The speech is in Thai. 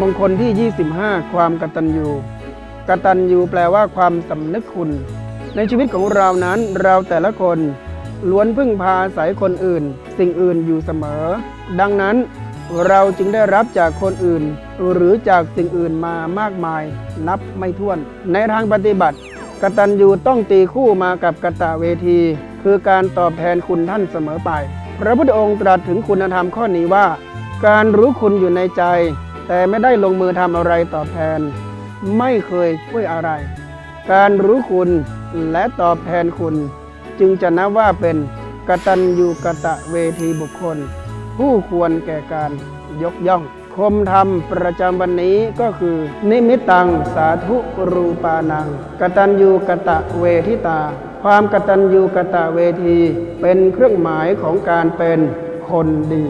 มงคลที่ 25 ความกตัญญูกตัญญูแปลว่าความสำนึกคุณ ในชีวิตของเรานั้นเราแต่ละคน ล้วนพึ่งพาอาศัยคนอื่น สิ่งอื่นอยู่เสมอ ดังนั้นเราจึงได้รับจากคนอื่น หรือจากสิ่งอื่นมามากมาย นับไม่ถ้วน ในทางปฏิบัติ กตัญญูต้องตีคู่มากับกตเวที คือการตอบแทนคุณท่านเสมอไป พระพุทธองค์ตรัสถึงคุณธรรมข้อนี้ว่า การรู้คุณอยู่ในใจ แต่ไม่ได้ลงมือทำอะไรตอบแทน ไม่เคยช่วยอะไร การรู้คุณและตอบแทนคุณ จึงจะนับว่าเป็นกตัญญูกตเวทีบุคคล ผู้ควรแก่การยกย่อง คมธรรมประจำวันนี้ก็คือ นิมิตตังสาธุรูปานังกตัญญูกตเวทิตา ความกตัญญูกตเวที เป็นเครื่องหมายของการเป็นคนดี